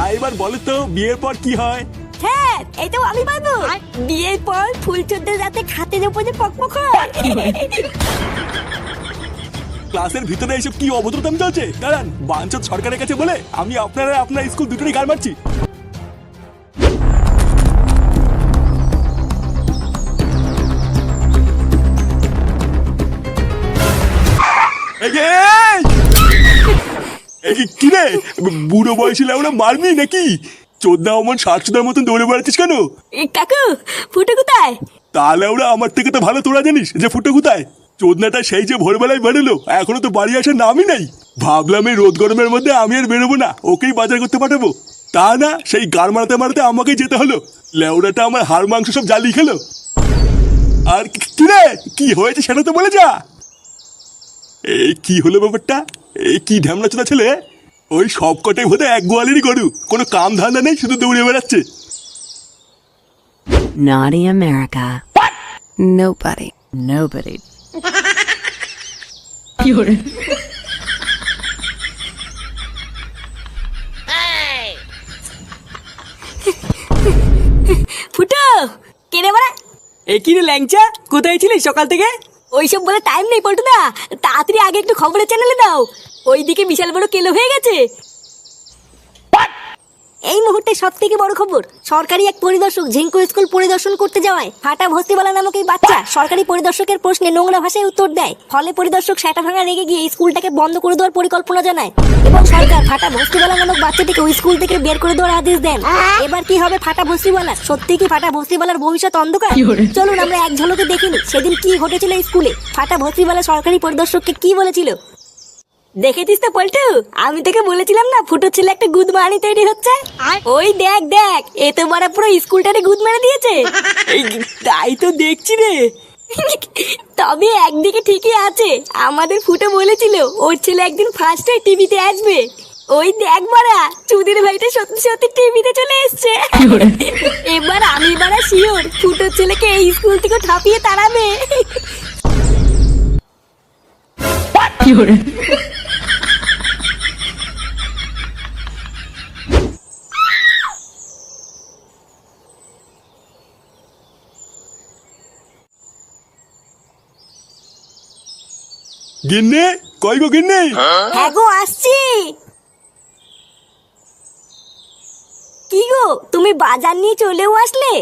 আর এবার বলো তো বিয়ের পর কি হয়? হ্যাঁ এই তো আমি পারব। বিয়ের পর ফুল চোদ্দের রাতে খাতের উপরে পকপক হয়। ক্লাসের ভিতরে এসব কি অভদ্রতাম চলছে? দাঁড়ান বাঞ্চত সরকারের কাছে বলে আমি আপনারা আপনার স্কুল দুটোরই গান মারছি! এই কি- কি রে? বুড়ো বয়সী লেওরা মারবি নাকি? চোদ্দা অমন চোদ্দার মতন দৌড়ে বেড়াচ্ছিস কেন? কাকু ফুটো কোথায়? তাহলে ওরা আমার থেকে তো ভালো তোরা জানিস যে ফুটো কোথায়? চোদনাটা সেই যে ভোরবেলায় বেরোলো এখনও তো বাড়ি আসার নামই নাই। ভাবলাম এই রোদ গরমের মধ্যে আমি আর বেরোবো না ওকেই বাজার করতে পাঠাবো। তা না সেই গার মারাতে মারাতে আমাকেই যেতে হলো। লেউড়াটা আমার হাড় মাংস সব জ্বালিয়ে খেলো। আর কি- কি রে কি হয়েছে সেটা তো বলে যা। এই কি হলো ব্যাপারটা? এই কি ঢ্যামনা চোদা ছেলে? ওই সব কটাই হতে এক গোয়ালেরই গরু। কোনো কাম ধান্দা নেই শুধু দৌড়ে বেড়াচ্ছে। Naughty America. Nobody. Nobody. ফুটো কে রে বড়া এ কি রে ল্যাংচা কোথায় ছিলিস সকাল থেকে ওইসব বলে টাইম নেই, পল্টুদা। তাড়াতাড়ি আগে একটু খবরের চ্যানেলে দাও। ওইদিকে বিশাল বড় কেলো হয়ে গেছে। এই মুহূর্তে সব থেকে বড় খবর সরকারি এক পরিদর্শক ঝিঙ্কু স্কুল পরিদর্শন করতে যাওয়ায় ফাটা ভস্তিবালা নামক এই বাচ্চা সরকারি পরিদর্শকের প্রশ্নে নোংরা ভাষায় উত্তর দেয়। ফলে পরিদর্শক সেটা ভাঙা রেগে গিয়ে স্কুলটাকে বন্ধ করে দেওয়ার পরিকল্পনা জানায় এবং সরকার ফাটা ভস্তিবালা নামক বাচ্চাটিকে ওই স্কুল থেকে বের করে দেওয়ার আদেশ দেন। এবার কি হবে ফাটা ভস্তিবালার সত্যি কি ফাটা ভস্তিবালার ভবিষ্যৎ অন্ধকার? চলুন আমরা এক ঝলকে দেখিনি সেদিন কি ঘটেছিল স্কুলে? ফাটা ভস্তিবালা সরকারি পরিদর্শককে কি বলেছিল? দেখেছিস তো পল্টু? আমি তোকে বলেছিলাম না ফুটো ছেলে একটা গুদ মারানি তৈরি হচ্ছে? ওই দেখ দেখ এ তো মারা পুরো স্কুলটারে গুদ মেরে দিয়েছে তাই তো দেখছি রে। তবে একদিকে ঠিকই আছে আমাদের ফুটো বলেছিল ওর ছেলে একদিন ফার্স্ট হয়ে টিভিতে আসবে। ওই দেখ বাড়া চুদির ভাইটা সত্যি সত্যি টিভিতে চলে এসছে। এবার আমি বাড়া শিওর ফুটোর ছেলেকে এই স্কুল থেকে ঠাপিয়ে তাড়াবে। গিন্নে কই গো গিন্নে? হ্যাঁ গো আসছি। কি গো তুমি বাজার নিয়ে চলেও আসলে?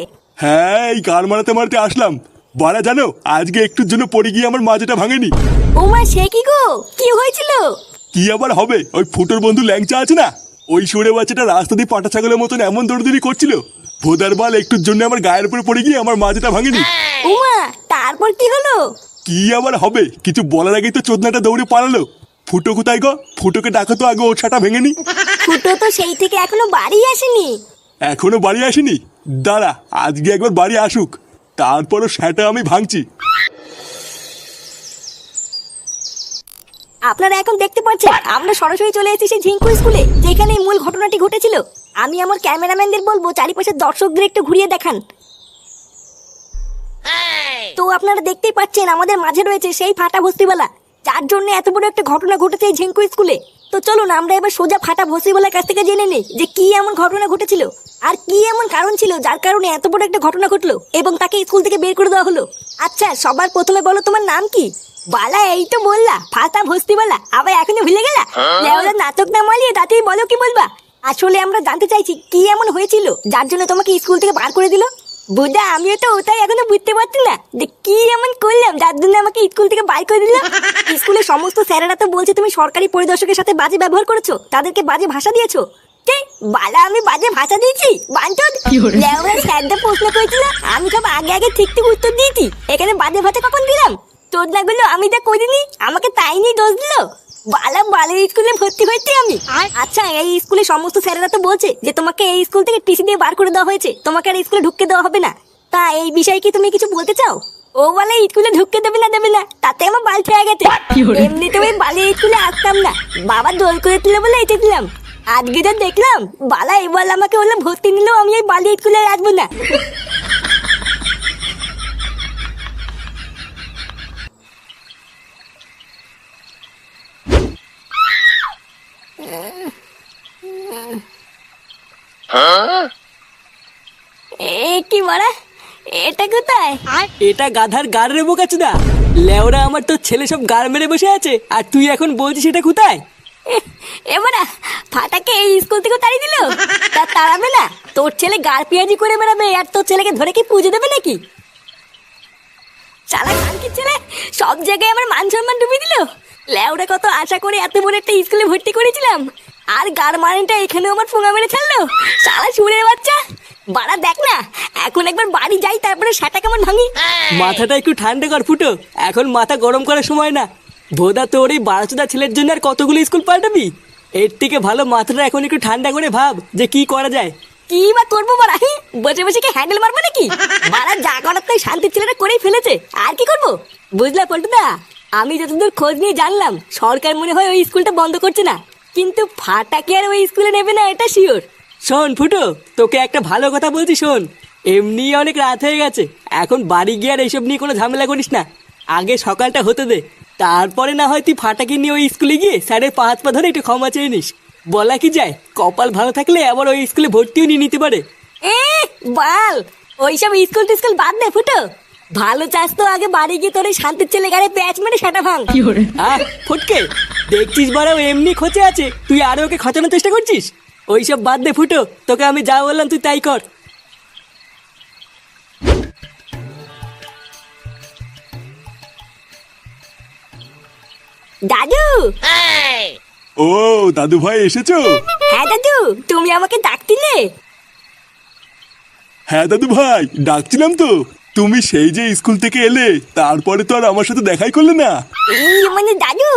হ্যাঁ এই গান মারাতে মারাতে আসলাম। বাড়া জানো আজকে একটুর জন্য পড়ে গিয়ে আমার মাঝেটা ভাঙেনি। ওমা সে কি গো? কি হয়েছিল? কি আবার হবে? ওই ফুটোর বন্ধু ল্যাংচা আছে না? ওই সুরে বাচ্চাটা রাস্তা দিয়ে পাটা ছাগলের মতন এমন দৌড়দৌড়ি করছিল। ভোদার বাল একটুর জন্য আমার গায়ের উপরে পড়ে গিয়ে আমার মাঝেটা ভাঙেনি। ওমা তারপর কি হলো? কি আবার হবে? কিছু বলার আগেই তো চোদনাটা দৌড়ে পালালো। ফুটো কোথায় গো? ফুটোকে ডাকো তো আগে ওর ছাটা ভেঙেনি ফুটো তো সেই থেকে এখনও বাড়ি আসেনি। এখনও বাড়ি আসেনি? দাঁড়া আজকে একবার বাড়ি আসুক। তারপরও সেটা আমি ভাঙছি। আপনারা এখন দেখতে পাচ্ছেন আমরা সরাসরি চলে এসেছি সেই ঝিঙ্কু স্কুলে যেখানে এই মূল ঘটনাটি ঘটেছিল। আমি আমার ক্যামেরাম্যানদের বলব চারিপাশের দর্শকদের একটু ঘুরিয়ে দেখান। তো আপনারা দেখতেই পাচ্ছেন আমাদের মাঝে রয়েছে সেই ফাটা ভস্তিওয়ালা যার জন্য এত বড় একটা ঘটনা ঘটেছে এই ঝিঙ্কু স্কুলে। তো চলুন আমরা এবার সোজা ফাটা ভস্তিওয়ালার কাছ থেকে জেনে নিই যে কি এমন ঘটনা ঘটেছিল আর কি এমন কারণ ছিল যার কারণে এত বড় একটা ঘটনা ঘটলো এবং তাকে স্কুল থেকে বের করে দেওয়া হলো। আচ্ছা সবার প্রথমে বলো তোমার নাম কি? বালা এই তো বললা ফাটা ভস্তিওয়ালা আবার এখনও ভুলে গেলা? লেওলা নাটক না মালিয়ে তাতেই বলো কি বলবা? আসলে আমরা জানতে চাইছি কি এমন হয়েছিল যার জন্য তোমাকে স্কুল থেকে বার করে দিল? বুঝা আমিও তো ওটাই এখনও বুঝতে পারছি না যে কি এমন করলাম? যার জন্য আমাকে স্কুল থেকে বাই করে দিল। স্কুলের সমস্ত স্যারেরা তো বলছে তুমি সরকারি পরিদর্শকের সাথে বাজে ব্যবহার করেছ। তাদেরকে বাজে ভাষা দিয়েছ। কে? বালা আমি বাজে ভাষা দিয়েছি? বাঞ্চদ লেওরা স্যারটা প্রশ্ন করেছিল। আমি সব আগে আগে ঠিক ঠিক উত্তর দিয়েছি। এখানে বাজে ভাষা কখন দিলাম? তোর লাগল আমি যা করিনি আমাকে তাই নিয়ে দোষ দিল? বালা বালের স্কুলে ভর্তি হয়েছি আমি। আচ্ছা এই স্কুলে সমস্ত স্যারেরা তো বলছে যে তোমাকে এই স্কুল থেকে টিসি দিয়ে বার করে দেওয়া হয়েছে। তোমাকে আর স্কুলে ঢুকতে দেওয়া হবে না। তা এই বিষয়ে কি তুমি কিছু বলতে চাও? ও বলে স্কুলে ঢুকতে দেবে না দেবে না। তাতে আমার বাল খেয়ে গেছে। এমনিতে ওই বালির স্কুলে আসতাম না। বাবা দোল করে দিল বলে এসে দিলাম আজকে যা দেখলাম বালা এবার আমাকে বলে ভর্তি নিলেও আমি ওই বালি স্কুলে আসব না এ কি বড়া এটা কোথায়? এটা গাধার গাড় রে বোকাচুদা লেওরা আমার তোর ছেলে সব গাড় মেরে বসে আছে আর তুই এখন বলছিস এটা কোথায়? এবারা ফাটাকে এই স্কুল থেকে তাড়িয়ে দিল? তা তাড়াবে না? তোর ছেলে গার পিয়াজি করে বেড়াবে আর তোর ছেলেকে ধরে কি পুজো দেবে নাকি? চালা খানকির ছেলে সব জায়গায় আমার মান সম্মান ডুবিয়ে দিল। লেওরা কত আশা করে এত বড় একটা স্কুলে ভর্তি করেছিলাম। আর গার মানেটা এখানেও আমার ফোঙা মেরে ছাড়লো। সালা সুরের বাচ্চা বাড়া দেখ না এখন একবার বাড়ি যাই তারপরে সেটা কেমন ভাঙি? মাথাটা একটু ঠান্ডা কর ফুটো এখন মাথা গরম করার সময় না। ভোদা তোর এই বারোচোদা ছেলের জন্য আর কতগুলো স্কুল পাল্টাবি? এর থেকে ভালো মাথাটা এখন একটু ঠান্ডা করে ভাব যে কি করা যায়। কি বা করব মারা বসে বসে কি হ্যান্ডেল মারবো নাকি? মারা যা করার তাই শান্তির ছেলেটা করেই ফেলেছে। আর কি করব? বুঝলা পল্টুদা আমি যতদূর খোঁজ নিয়ে জানলাম সরকার মনে হয় ওই স্কুলটা বন্ধ করছে না। কিন্তু ফাটাকে আর ওই স্কুলে নেবে না এটা শিওর শোন ফুটো তোকে একটা ভালো কথা বলছি শোন। এমনি অনেক রাত হয়ে গেছে। এখন বাড়ি গিয়ে আর এইসব নিয়ে কোনো ঝামেলা করিস না। আগে সকালটা হতে দে। তারপরে না হয় তুই ফাটাকে নিয়ে ওই স্কুলে গিয়ে স্যারের পা হাত পা ধরে একটু ক্ষমা চেয়ে নিস। বলা কি যায় কপাল ভালো থাকলে আবার ওই স্কুলে ভর্তিও নিয়ে নিতে পারে। এ বাল ওইসব স্কুল টিস্কুল বাদ দে ফুটো। ভালো চাস তো আগে বাড়ি গিয়ে তোর শান্তির ছেলে গাড়ি প্যাচ মেরে সেটা ভাঙ। আহ ফুটকে দেখছিস বারাও এমনি খোঁচে আছে। তুই আরও ওকে খচানোর চেষ্টা করছিস? ওইসব বাদ দে ফুটো তোকে আমি যা বললাম তুই তাই কর। দাদু! ও দাদু ভাই এসেছ? হ্যাঁ দাদু তুমি আমাকে ডাকতিলে? হ্যাঁ দাদু ভাই ডাকছিলাম তো। তুমি সেই যে স্কুল থেকে এলে তারপরে তো আর আমার সাথে দেখাই করলে না। এই মানে দাদু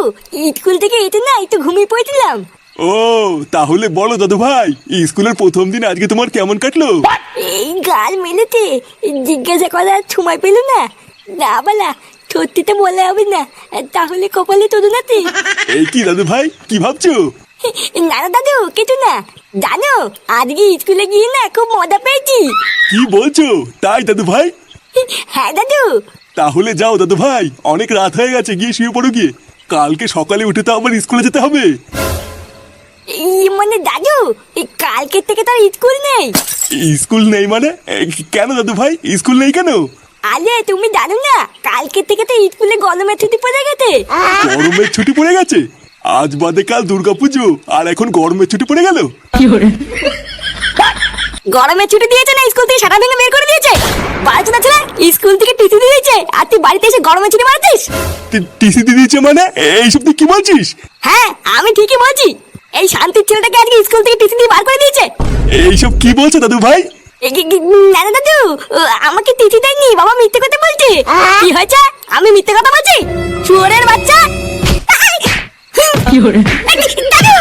স্কুল থেকে এতে না একটু ঘুমিয়ে পড়েছিলাম। ও তাহলে বলো দাদু ভাই স্কুলের প্রথম দিন আজকে তোমার কেমন কাটলো? এই গাল মেলেতে জিজ্ঞাসা করার সময় পেল না। না বলা সত্যিটা বলে হবে না তাহলে কপালে তোদু নাতি। এই কি দাদু ভাই কি ভাবছ? না না দাদু কিছু না। জানো আজকে স্কুলে গিয়ে না খুব মজা পেয়েছি। কি বলছো? তাই দাদু ভাই হ্যাঁ দাদু। তাহলে যাও দাদু ভাই অনেক রাত হয়ে গেছে গিয়ে শুয়ে পড়ো গিয়ে। কালকে সকালে উঠে তো আবার স্কুলে যেতে হবে। মানে দাদু এই কালকের থেকে তো আর স্কুল নেই। স্কুল নেই মানে? কেন দাদু ভাই? স্কুল নেই কেন? আরে তুমি জানো না কালকে থেকে তো স্কুলে গরমের ছুটি পড়ে গেছে। গরমের ছুটি পড়ে গেছে? আজ বাদে কাল দুর্গাপুজো আর এখন গরমের ছুটি পড়ে গেল? গরমের ছুটি দিয়েছে না স্কুল থেকে সারা ভেঙে বের করে দিয়েছে? বাড়িতে না ছেলে স্কুল থেকে টিসি দিয়েছে আর তুই বাড়িতে এসে গরমের ছুটি মারছিস টিসি দিয়ে দিয়েছে মানে? এইসব তুই কি বলছিস? হ্যাঁ আমি ঠিকই বলছি। এই শান্তির ছেলেটাকে আজকে স্কুল থেকে টিসি দিয়ে বার করে দিয়েছে। এইসব কি বলছো দাদু ভাই? এ কি- কি- না না দাদু আমাকে টিসি দেয়নি বাবা মিথ্যে কথা বলছে। কি হয়েছে? আমি মিথ্যে কথা বলছি? চোরের বাচ্চা? দাদু!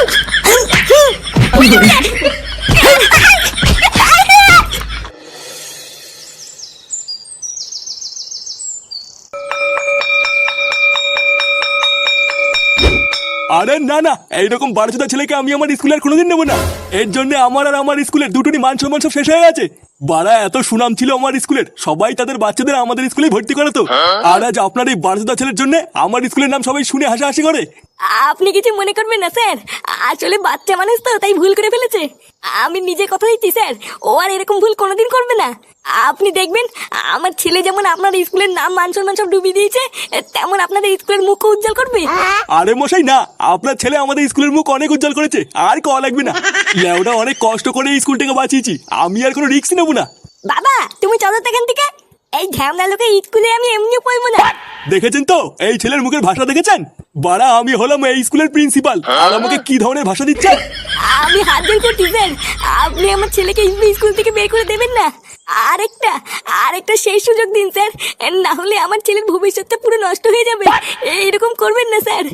আরে না না এইরকম বারোচোদা ছেলেকে আমি আমার স্কুলের কোনোদিন নেব না। এর জন্য আমার আর আমার স্কুলের দুটোরই মান সম্মান সব শেষ হয়ে গেছে। বাড়া এত সুনাম ছিল আমার স্কুলের সবাই তাদের বাচ্চাদের আমাদের স্কুলে ভর্তি করাতো। আর আজ আপনার এই বারোচোদা ছেলের জন্য আমার স্কুলের নাম সবাই শুনে হাসাহাসি করে। আপনি কিছু মনে করবেন না স্যার। আসলে বাচ্চা মানুষ তো তাই ভুল করে ফেলেছে। আমি নিজে কথা দিচ্ছি স্যার। ও আর এরকম ভুল কোনোদিন করবে না। আপনি দেখবেন আমার ছেলে যেমন আপনার স্কুলের নাম মান সম্মান সব ডুবিয়ে দিয়েছে তেমন আপনাদের স্কুলের মুখ উজ্জ্বল করবে। আরে মশাই না আপনার ছেলে আমাদের স্কুলের মুখ অনেক উজ্জ্বল করেছে আর কওয়া লাগবে না। লেওটা অনেক কষ্ট করে স্কুলটাকে বাঁচিয়েছি আমি আর কোনো রিস্ক নেব না। বাবা তুমি চলো তো এখান থেকে। এই ঝামলা লোকে স্কুলে আমি এমনিও পড়ব না। দেখেছেন তো এই ছেলের মুখের ভাষা দেখেছেন? বাড়া আমি হলাম এই স্কুলের প্রিন্সিপাল। আর আমাকে কি ধরনের ভাষা দিচ্ছে আমি হাত করছি স্যার আপনি আমার ছেলেকে স্কুল থেকে বের করে দেবেন না? আরেকটা আরেকটা সেই সুযোগ দিন স্যার। না হলে আমার ছেলের ভবিষ্যৎটা পুরো নষ্ট হয়ে যাবে। এইরকম করবেন না স্যার।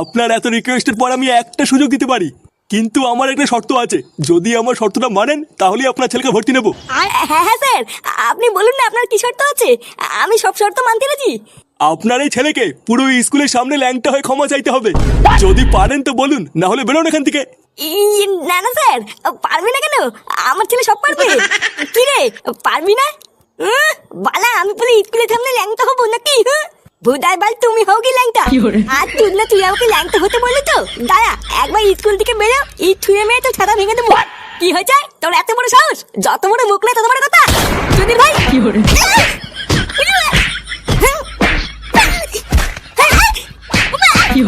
আপনার এত রিকোয়েস্টের পর আমি একটা সুযোগ দিতে পারি। কিন্তু আমার একটা শর্ত আছে। যদি আমার শর্তটা মানেন তাহলে আপনার ছেলেকে ভর্তি নেব। হ্যাঁ হ্যাঁ স্যার। আপনি বলুন না আপনার কি শর্ত আছে? আমি সব শর্ত মানতে রাজি? আপনার এই ছেলেকে পুরো স্কুলের সামনে ল্যাংটা হয়ে ক্ষমা চাইতে হবে। যদি পারেন তো বলুন না হলে বেরোন এখান থেকে। ই, না না স্যার পারবি না কেন? আমার ছেলে সব পারবে। কি রে পারবি না? বালা আমি পুরো স্কুলের সামনে ল্যাংটা হব নাকি? হুঁ? ভুদাই বাল তুমি হও কি ল্যাংটা? আর তুই না তুই আমাকে ল্যাংটা হতে বললি তো? দাঁড়া একবার স্কুল থেকে বেরো এই ছুঁয়ে মেয়ে তো ছাতা ভেঙে দেবো। কি হয়েছে? তোর এত বড় সাহস? যত বড় মুখ নেই তত বড় কথা। যদি ভাই! কি